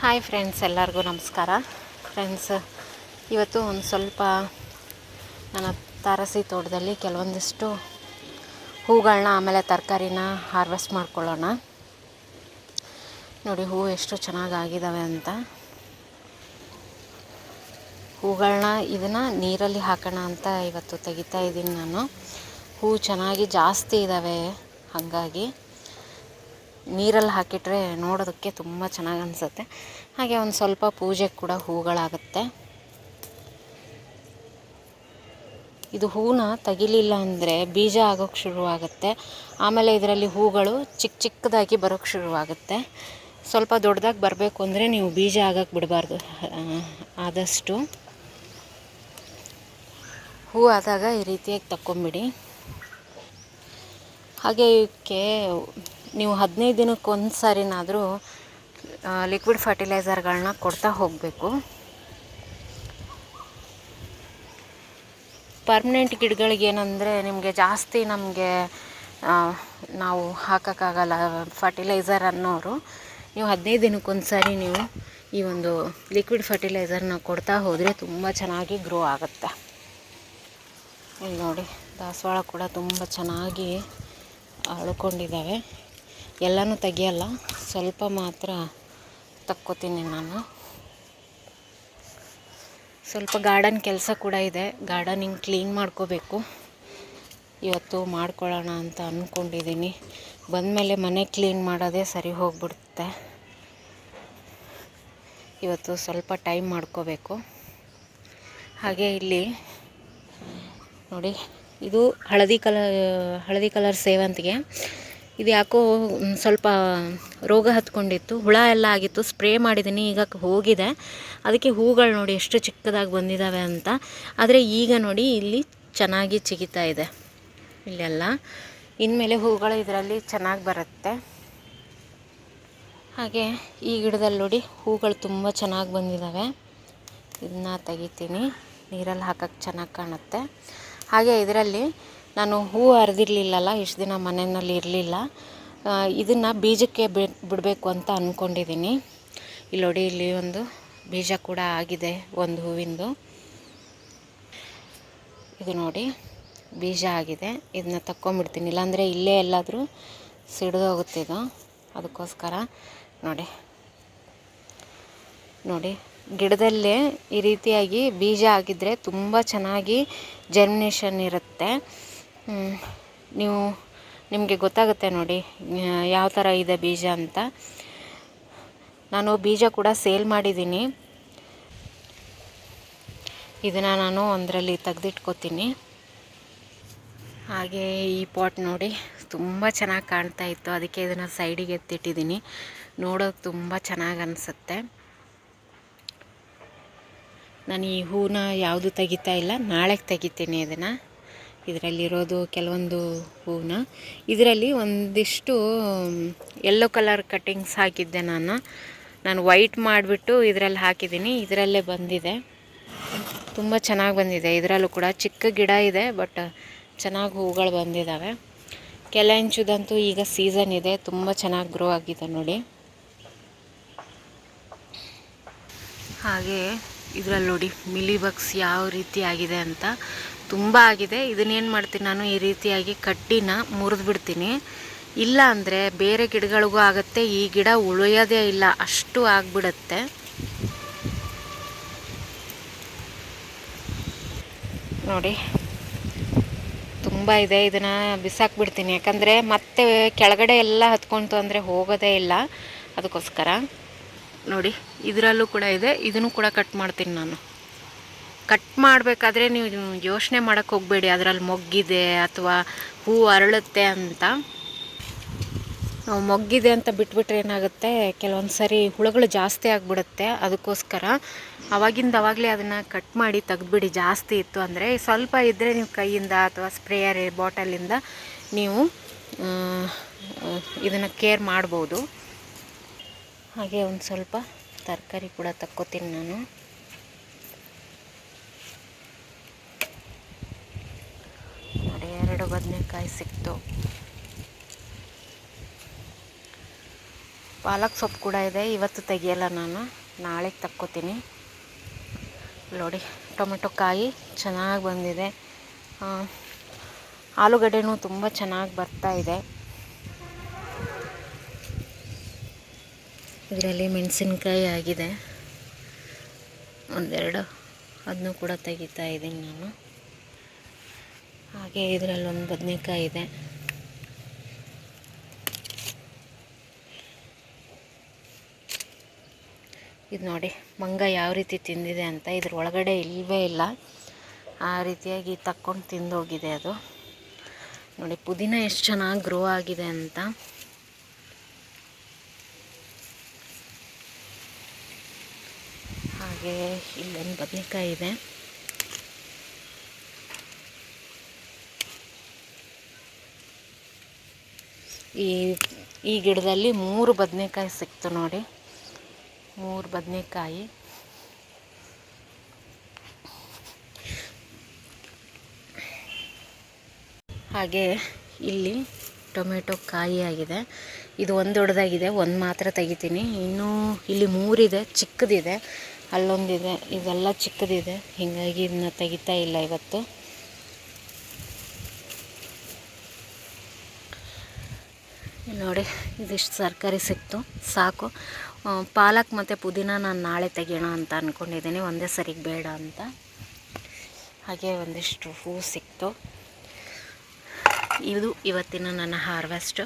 Hi friends, ಎಲ್ಲರಿಗೂ ನಮಸ್ಕಾರ. Friends, ಇವತ್ತು ಒಂದು ಸ್ವಲ್ಪ ನನ್ನ ತಾರಸಿ ತೋಟದಲ್ಲಿ ಕೆಲವೊಂದಿಷ್ಟು ಹೂಗಳನ್ನ ಆಮೇಲೆ ತರಕಾರಿನ ಹಾರ್ವೆಸ್ಟ್ ಮಾಡ್ಕೊಳ್ಳೋಣ. ನೋಡಿ ಹೂವು ಎಷ್ಟು ಚೆನ್ನಾಗಾಗಿದ್ದಾವೆ ಅಂತ. ಹೂಗಳನ್ನ ಇದನ್ನು ನೀರಲ್ಲಿ ಹಾಕೋಣ ಅಂತ ಇವತ್ತು ತೆಗಿತಾ ಇದ್ದೀನಿ ನಾನು. ಹೂವು ಚೆನ್ನಾಗಿ ಜಾಸ್ತಿ ಇದ್ದಾವೆ ಹಾಗಾಗಿ. ನೀರಲ್ಲಿ ಹಾಕಿಟ್ರೆ ನೋಡೋದಕ್ಕೆ ತುಂಬ ಚೆನ್ನಾಗಿ ಅನಿಸುತ್ತೆ. ಹಾಗೆ ಒಂದು ಸ್ವಲ್ಪ ಪೂಜೆಗೆ ಕೂಡ ಹೂಗಳಾಗುತ್ತೆ. ಇದು ಹೂನ ತೆಗಿಲಿಲ್ಲ ಅಂದರೆ ಬೀಜ ಆಗೋಕ್ಕೆ ಶುರುವಾಗುತ್ತೆ. ಆಮೇಲೆ ಇದರಲ್ಲಿ ಹೂಗಳು ಚಿಕ್ಕ ಚಿಕ್ಕದಾಗಿ ಬರೋಕ್ಕೆ ಶುರುವಾಗುತ್ತೆ. ಸ್ವಲ್ಪ ದೊಡ್ಡದಾಗಿ ಬರಬೇಕು ಅಂದರೆ ನೀವು ಬೀಜ ಆಗಕ್ಕೆ ಬಿಡಬಾರ್ದು ಆದಷ್ಟು. ಹೂ ಆದಾಗ ಈ ರೀತಿಯಾಗಿ ತಕ್ಕೊಂಬಿಡಿ. ಹಾಗೆ ಇವಕ್ಕೆ ನೀವು ಹದಿನೈದು ದಿನಕ್ಕೆ ಒಂದು ಸಾರಿನಾದರೂ ಲಿಕ್ವಿಡ್ ಫರ್ಟಿಲೈಸರ್ಗಳನ್ನ ಕೊಡ್ತಾ ಹೋಗಬೇಕು. ಪರ್ಮನೆಂಟ್ ಗಿಡಗಳಿಗೇನಂದರೆ ನಿಮಗೆ ಜಾಸ್ತಿ ನಮಗೆ ನಾವು ಹಾಕೋಕ್ಕಾಗಲ್ಲ ಫರ್ಟಿಲೈಸರ್ ಅನ್ನೋರು. ನೀವು ಹದಿನೈದು ದಿನಕ್ಕೊಂದು ಸಾರಿ ನೀವು ಈ ಒಂದು ಲಿಕ್ವಿಡ್ ಫರ್ಟಿಲೈಸರ್ನ ಕೊಡ್ತಾ ಹೋದರೆ ತುಂಬ ಚೆನ್ನಾಗಿ ಗ್ರೋ ಆಗುತ್ತೆ. ಇಲ್ಲಿ ನೋಡಿ ದಾಸವಾಳ ಕೂಡ ತುಂಬ ಚೆನ್ನಾಗಿ ಅಳ್ಕೊಂಡಿದ್ದಾವೆ. ಎಲ್ಲನೂ ತೆಗಿಯಲ್ಲ, ಸ್ವಲ್ಪ ಮಾತ್ರ ತಕ್ಕೋತೀನಿ ನಾನು. ಸ್ವಲ್ಪ ಗಾರ್ಡನ್ ಕೆಲಸ ಕೂಡ ಇದೆ ಗಾರ್ಡನಿಂಗ್ ಕ್ಲೀನ್ ಮಾಡ್ಕೋಬೇಕು. ಇವತ್ತು ಮಾಡ್ಕೊಳ್ಳೋಣ ಅಂತ ಅಂದ್ಕೊಂಡಿದ್ದೀನಿ ಬಂದಮೇಲೆ ಮನೆ ಕ್ಲೀನ್ ಮಾಡೋದೇ ಸರಿ ಹೋಗ್ಬಿಡುತ್ತೆ. ಇವತ್ತು ಸ್ವಲ್ಪ ಟೈಮ್ ಮಾಡ್ಕೋಬೇಕು. ಹಾಗೆ ಇಲ್ಲಿ, ನೋಡಿ, ಇದು ಹಳದಿ ಕಲರ್ ಹಳದಿ ಕಲರ್ ಸೇವಂತಿಗೆ. ಇದು ಯಾಕೋ ಸ್ವಲ್ಪ ರೋಗ ಹತ್ಕೊಂಡಿತ್ತು. ಹುಳ ಎಲ್ಲ ಆಗಿತ್ತು. ಸ್ಪ್ರೇ ಮಾಡಿದ್ದೀನಿ. ಈಗ ಹೋಗಿದೆ. ಅದಕ್ಕೆ ಹೂಗಳು ನೋಡಿ ಎಷ್ಟು ಚಿಕ್ಕದಾಗಿ ಬಂದಿದ್ದಾವೆ ಅಂತ. ಆದರೆ ಈಗ ನೋಡಿ ಇಲ್ಲಿ ಚೆನ್ನಾಗಿ ಚಿಗಿತಾ ಇದೆ. ಇಲ್ಲೆಲ್ಲ. ಇನ್ಮೇಲೆ ಹೂಗಳು ಇದರಲ್ಲಿ ಚೆನ್ನಾಗಿ ಬರುತ್ತೆ. ಹಾಗೆ ಈ ಗಿಡದಲ್ಲಿ ನೋಡಿ ಹೂಗಳು ತುಂಬ ಚೆನ್ನಾಗಿ ಬಂದಿದ್ದಾವೆ ಇದನ್ನ ತೆಗಿತೀನಿ. ನೀರಲ್ಲಿ ಹಾಕೋಕ್ಕೆ ಚೆನ್ನಾಗಿ ಕಾಣುತ್ತೆ. ಹಾಗೆ ಇದರಲ್ಲಿ ನಾನು ಹೂವು ಹರಿದಿರ್ಲಿಲ್ಲಲ್ಲ ಇಷ್ಟು ದಿನ ಮನೆಯಲ್ಲಿ ಇರಲಿಲ್ಲ. ಇದನ್ನು ಬೀಜಕ್ಕೆ ಬಿಡಬೇಕು ಅಂತ ಅಂದ್ಕೊಂಡಿದ್ದೀನಿ ಇಲ್ಲಿ ನೋಡಿ, ಇಲ್ಲಿ ಒಂದು ಬೀಜ ಕೂಡ ಆಗಿದೆ, ಒಂದು ಹೂವಿಂದು. ಇದು ನೋಡಿ, ಬೀಜ ಆಗಿದೆ. ಇದನ್ನ ತಕ್ಕೊಂಬಿಡ್ತೀನಿ. ಇಲ್ಲಾಂದರೆ ಇಲ್ಲೇ ಎಲ್ಲಾದರೂ ಸಿಡಿದೋಗುತ್ತೆ ಇದು. ಅದಕ್ಕೋಸ್ಕರ ನೋಡಿ. ನೋಡಿ, ಗಿಡದಲ್ಲೇ ಈ ರೀತಿಯಾಗಿ ಬೀಜ ಆಗಿದ್ದರೆ ತುಂಬ ಚೆನ್ನಾಗಿ ಜರ್ಮಿನೇಷನ್ ಇರುತ್ತೆ. ನೀವು ನಿಮಗೆ ಗೊತ್ತಾಗುತ್ತೆ ನೋಡಿ ಯಾವ ಥರ ಇದೆ ಬೀಜ ಅಂತ. ನಾನು ಬೀಜ ಕೂಡ ಸೇಲ್ ಮಾಡಿದ್ದೀನಿ. ಇದನ್ನು ನಾನು ಒಂದರಲ್ಲಿ ತೆಗೆದಿಟ್ಕೋತೀನಿ. ಹಾಗೆ ಈ ಪಾಟ್ ನೋಡಿ ತುಂಬ ಚೆನ್ನಾಗಿ ಕಾಣ್ತಾ ಇತ್ತು. ಅದಕ್ಕೆ ಇದನ್ನು ಸೈಡಿಗೆ ಎತ್ತಿಟ್ಟಿದ್ದೀನಿ. ನೋಡೋಕೆ ತುಂಬ ಚೆನ್ನಾಗಿ ಅನಿಸುತ್ತೆ. ನಾನು ಈ ಹೂನ ಯಾವುದು ತೆಗಿತಾ ಇಲ್ಲ, ನಾಳೆಗೆ ತೆಗಿತೀನಿ ಇದನ್ನು. ಇದರಲ್ಲಿರೋದು ಕೆಲವೊಂದು ಹೂವನ್ನ. ಇದರಲ್ಲಿ ಒಂದಿಷ್ಟು ಯೆಲ್ಲೋ ಕಲರ್ ಕಟ್ಟಿಂಗ್ಸ್ ಹಾಕಿದ್ದೆ ನಾನು. ನಾನು ವೈಟ್ ಮಾಡಿಬಿಟ್ಟು ಇದರಲ್ಲಿ ಹಾಕಿದ್ದೀನಿ. ಇದರಲ್ಲೇ ಬಂದಿದೆ. ತುಂಬ ಚೆನ್ನಾಗಿ ಬಂದಿದೆ. ಇದರಲ್ಲೂ ಕೂಡ ಚಿಕ್ಕ ಗಿಡ ಇದೆ ಬಟ್ ಚೆನ್ನಾಗಿ ಹೂಗಳು ಬಂದಿದ್ದಾವೆ ಕೆಲ ಇಂಚುದಂತೂ ಈಗ ಸೀಸನ್ ಇದೆ. ತುಂಬ ಚೆನ್ನಾಗಿ ಗ್ರೋ ಆಗಿದೆ ನೋಡಿ. ಹಾಗೆ ಇದರಲ್ಲಿ ನೋಡಿ ಮಿಲಿ ಬಗ್ಸ್ ಯಾವ ರೀತಿ ಆಗಿದೆ ಅಂತ. ತುಂಬ ಆಗಿದೆ. ಇದನ್ನೇನು ಮಾಡ್ತೀನಿ ನಾನು? ಈ ರೀತಿಯಾಗಿ ಕಟ್ಟಿನ ಮುರಿದು ಬಿಡ್ತೀನಿ. ಇಲ್ಲ ಅಂದರೆ ಬೇರೆ ಗಿಡಗಳಿಗೂ ಆಗುತ್ತೆ. ಈ ಗಿಡ ಉಳಿಯೋದೇ ಇಲ್ಲ. ಅಷ್ಟು ಆಗಿಬಿಡತ್ತೆ. ನೋಡಿ. ತುಂಬ ಇದೆ. ಇದನ್ನು ಬಿಸಾಕ್ಬಿಡ್ತೀನಿ. ಯಾಕಂದರೆ ಮತ್ತೆ ಕೆಳಗಡೆ ಎಲ್ಲ ಹತ್ಕೊಂತು ಅಂದರೆ ಹೋಗೋದೇ ಇಲ್ಲ. ಅದಕ್ಕೋಸ್ಕರ. ನೋಡಿ, ಇದರಲ್ಲೂ ಕೂಡ ಇದೆ. ಇದನ್ನು ಕೂಡ ಕಟ್ ಮಾಡ್ತೀನಿ ನಾನು. ಕಟ್ ಮಾಡಬೇಕಾದ್ರೆ ನೀವು ಯೋಚನೆ ಮಾಡೋಕ್ಕೆ ಹೋಗಬೇಡಿ. ಅದರಲ್ಲಿ ಮೊಗ್ಗಿದೆ ಅಥವಾ ಹೂ ಅರಳುತ್ತೆ ಅಂತ. ಮೊಗ್ಗಿದೆ ಅಂತ ಬಿಟ್ಬಿಟ್ರೆ ಏನಾಗುತ್ತೆ? ಕೆಲವೊಂದು ಸರಿ ಹುಳುಗಳು ಜಾಸ್ತಿ ಆಗಿಬಿಡುತ್ತೆ. ಅದಕ್ಕೋಸ್ಕರ ಅವಾಗಿಂದ ಅವಾಗಲೇ ಅದನ್ನು ಕಟ್ ಮಾಡಿ ತೆಗೆದುಬಿಡಿ. ಜಾಸ್ತಿ ಇತ್ತು ಅಂದರೆ ಸ್ವಲ್ಪ ಇದ್ದರೆ ನೀವು ಕೈಯಿಂದ ಅಥವಾ ಸ್ಪ್ರೇಯರ್ ಬಾಟಲಿಂದ ನೀವು ಇದನ್ನು ಕೇರ್ ಮಾಡ್ಬೋದು. ಹಾಗೆ ಒಂದು ಸ್ವಲ್ಪ ತರಕಾರಿ ಕೂಡ ತಕ್ಕೋತೀನಿ ನಾನು ನೋಡಿ ಎರಡು ಬದನೆಕಾಯಿ ಸಿಕ್ತು. ಪಾಲಕ್ ಸೊಪ್ಪು ಕೂಡ ಇದೆ. ಇವತ್ತು ತೆಗಿಯಲ್ಲ ನಾನು. ನಾಳೆಗೆ ತಕ್ಕೋತೀನಿ. ನೋಡಿ, ಟೊಮೆಟೊ ಕಾಯಿ ಚೆನ್ನಾಗಿ ಬಂದಿದೆ. ಆಲೂಗಡ್ಡೆನೂ ತುಂಬ ಚೆನ್ನಾಗಿ ಬರ್ತಾ ಇದೆ. ಇದರಲ್ಲಿ ಮೆಣಸಿನ್ಕಾಯಿ ಆಗಿದೆ. ಒಂದೆರಡು. ಅದನ್ನು ಕೂಡ ತೆಗಿತಾ ಇದ್ದೀನಿ ನಾನು. ಹಾಗೆ ಇದರಲ್ಲಿ ಒಂದು ಬದನೆಕಾಯಿ ಇದೆ. ಇದು ನೋಡಿ, ಮಂಗ ಯಾವ ರೀತಿ ತಿಂದಿದೆ ಅಂತ. ಇದ್ರ ಒಳಗಡೆ ಇಲ್ಲವೇ ಇಲ್ಲ. ಆ ರೀತಿಯಾಗಿ ತಕ್ಕೊಂಡು ತಿಂದೋಗಿದೆ ಅದು. ನೋಡಿ, ಪುದೀನ ಎಷ್ಟು ಚೆನ್ನಾಗಿ ಗ್ರೋ ಆಗಿದೆ ಅಂತ. ಹಾಗೆ ಇಲ್ಲೊಂದು ಬದನೆಕಾಯಿ ಇದೆ. ಈ ಈ ಗಿಡದಲ್ಲಿ ಮೂರು ಬದನೆಕಾಯಿ ಸಿಕ್ತು ನೋಡಿ. ಮೂರು ಬದನೆಕಾಯಿ. ಹಾಗೆ ಇಲ್ಲಿ ಟೊಮೆಟೊ ಕಾಯಿ ಆಗಿದೆ. ಇದು ಒಂದು ದೊಡ್ಡದಾಗಿದೆ, ಒಂದು ಮಾತ್ರ ತೆಗಿತೀನಿ. ಇನ್ನೂ ಇಲ್ಲಿ ಮೂರಿದೆ, ಚಿಕ್ಕದಿದೆ. ಅಲ್ಲೊಂದಿದೆ ಇದೆಲ್ಲ ಚಿಕ್ಕದಿದೆ. ಹೀಗಾಗಿ ಇದನ್ನ ತೆಗಿತಾ ಇಲ್ಲ ಇವತ್ತು. ನೋಡಿ, ಇದಿಷ್ಟು ತರಕಾರಿ ಸಿಕ್ತು. ಸಾಕು. ಪಾಲಕ್ ಮತ್ತು ಪುದೀನ ನಾನು ನಾಳೆ ತೆಗಿಯೋಣ ಅಂತ ಅಂದ್ಕೊಂಡಿದ್ದೀನಿ ಒಂದೇ ಸರಿಗೆ ಬೇಡ ಅಂತ. ಹಾಗೆ ಒಂದಿಷ್ಟು ಹೂವು ಸಿಕ್ತು. ಇದು ಇವತ್ತಿನ ನನ್ನ ಹಾರ್ವೆಸ್ಟು.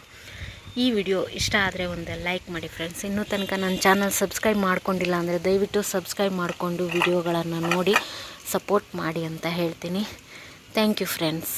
ಈ ವಿಡಿಯೋ ಇಷ್ಟ ಆದರೆ ಒಂದು ಲೈಕ್ ಮಾಡಿ ಫ್ರೆಂಡ್ಸ್. ಇನ್ನೂ ತನಕ ನನ್ನ ಚಾನಲ್ ಸಬ್ಸ್ಕ್ರೈಬ್ ಮಾಡ್ಕೊಂಡಿಲ್ಲ ಅಂದರೆ ದಯವಿಟ್ಟು ಸಬ್ಸ್ಕ್ರೈಬ್ ಮಾಡಿಕೊಂಡು ವಿಡಿಯೋಗಳನ್ನು ನೋಡಿ, ಸಪೋರ್ಟ್ ಮಾಡಿ ಅಂತ ಹೇಳ್ತೀನಿ. Thank you friends.